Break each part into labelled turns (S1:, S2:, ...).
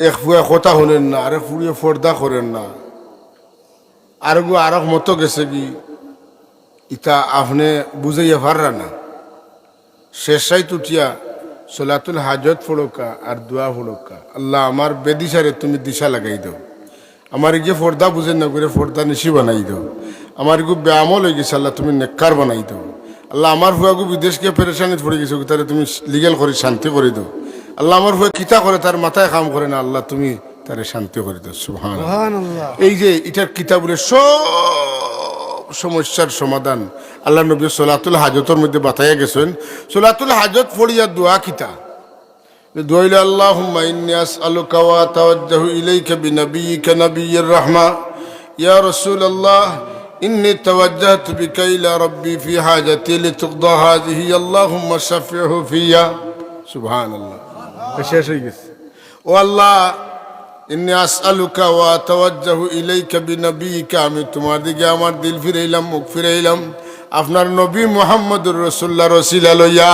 S1: এক ফুয়া কথা শুনেন না, আরেক ফুড়িয়ে পর্দা করেন না। আর গো আরক মতো গেছে কি ইটা আপনি বুঝাইয়া পাররা না। শেষাই তুটিয়া সোলাতুল হাজত ফোড়কা আর দোয়া ফোড়কা আল্লাহ আমার বেদিশারে তুমি দিশা লাগাই দাও। আমার গিয়ে ফর্দা বুঝেন না করে ফর্দা নিশি বানাই দাও। আমার গু ব্যায়ামও লই গেছে, আল্লাহ তুমি নেককার বানাই দাও। আল্লাহ আমার ফুয়াগু বিদেশ গিয়ে পেরেশানিত পড়ে গেছে তারে তুমি লিগেল করে শান্তি করে দাও। আল্লাহ আমার ফুয়া কিতা করে তার মাথায় কাম করে না আল্লাহ তুমি তারে শান্তি করে দাও সুহান এই যে এটার কিতাবের সব সমস্যার সমাধান আল্লাহ নবী সোলাতুল হাজতের মধ্যে বাতাইয়া গেছেন সোলাতুল হাজত ফড়িয়া দোয়া কিতা দোয়াইল আল্লাহুম্মা ইন্নী আসআলুকা ওয়া তাওয়াজ্জাহু ইলাইকা বিনাবিয়িকা নাবিয়্যির রাহমা ইয়া রাসূলুল্লাহ إني توجهت بك إلى ربي في حاجتي لتقضى هذه اللهم شفعه فيا سبحان الله শেষ হয়ে গেছে। ও আল্লাহ ইন্নি আসআলুকা ওয়া তাওয়াজ্জাহু ইলাইকা বিনাবিয়িকা আমি তোমার দিকে আমার দিল ফিরাইলাম মুখ ফিরাইলাম। আপনার নবী মুহাম্মদুর রাসূলুল্লাহ রসিলা লইয়া।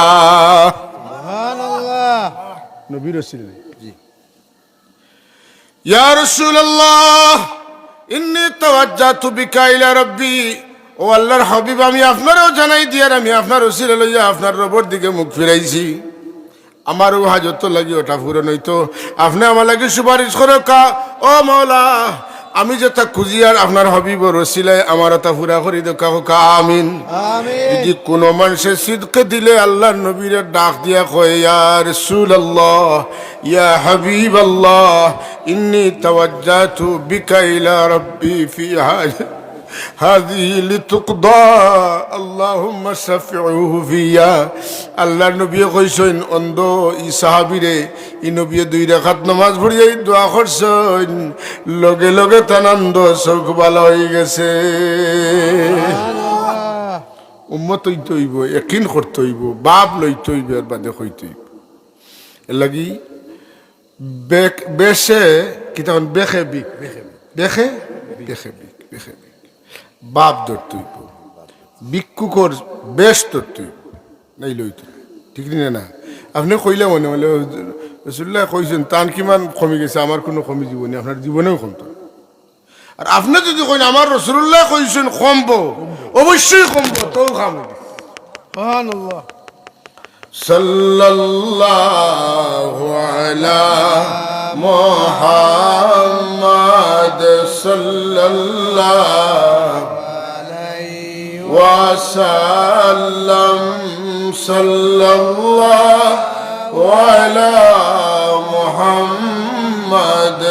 S1: নবী রসিল জি। ইয়া রাসূলুল্লাহ ইন্নী তাওয়াজ্জাতু বিকা ইলা রাব্বি ও আল্লাহর হাবিব আমি আপনারও জানাই দিয়ার আমি আপনার রসিলা লইয়া আপনার রবর দিকে মুখ ফিরাইছি। আমারও হাজত লাগি ওটা পূরণ হইতো আপনি আমার লাগে সুপারিশ করো কা। ও মৌলা আমি যে তা খুঁজিয়ার আপনার হবিব রসিলায় আমার তা পুরা করি দো কাহো কা আমিন। যদি কোনো মানুষের সিদকে দিলে আল্লাহ নবীর ডাক দিয়া কয় ইয়া রসুল আল্লাহ ইয়া হাবিব আল্লাহ ইন্নি তাওয়াজ্জাতু বিকা ইলা রব্বি ফি هذه لتقضى اللهم شفعه فيا আল্লাহ নবী কইছেন অন্ধ ই সাহাবিরে ই নবী দুই রাখাত নামাজ পড়িয়ে দোয়া করছেন লগে লগে তানন্দ চোখ ভালো হয়ে গেছে উম্মত হইতে হইব একিন করতে হইব বাপ লইতে হইব এর বাদে হইতে হইব এর লাগি বেক- বেশে কি তখন বেখে বিক বেখে বেখে বেখে বিক বেখে বিক বাপ ধরতে হইব ভিক্ষুকর বেশ ধরতে হইব নাই লইতে ঠিক না না আপনি কইলে মনে মনে রসুল্লাহ কইছেন, তান কিমান কমি গেছে? আমার কোনো কমি জীবনে, আপনার জীবনেও কমতো আর আপনি যদি কইন, আমার রসুল্লাহ কইছেন, কমবো। অবশ্যই কমবো তো খাম সাল্লাল্লাহু আলা মুহাম্মাদ সাল্লাল্লাহু وسلم صلى الله وعلى محمد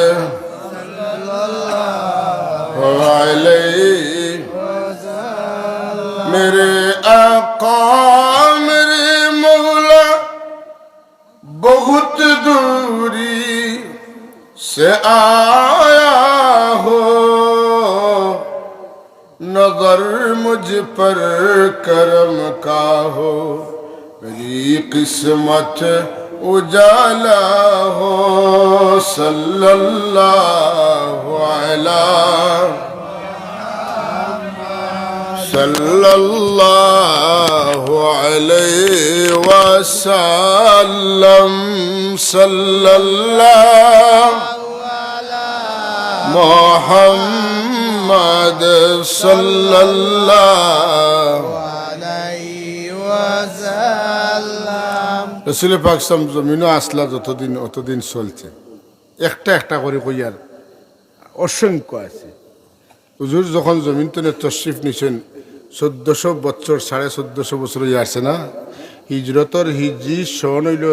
S1: وعليه میرے آقا میرے مولا بہت دوری سے آ नगर मुझ पर करम का हो मेरी किस्मत उजाला हो सल्लल्लाहु अलैहि सल्लल्लाहु अलैहि वसल्लम सल्लल्लाहु मोहम्मद محمد صلى الله عليه وسلم. رسول پاک سم زمینو আসলা যতদিন অতদিন চলছে। একটা একটা করে কইয়ার অসংখ্য আছে। হুজুর যখন জমিন তনে তশরিফ নিছেন, চোদ্দশো বছর, সাড়ে চোদ্দশো বছর ইয়ে আছে না? হিজরতর হিজি সন হইল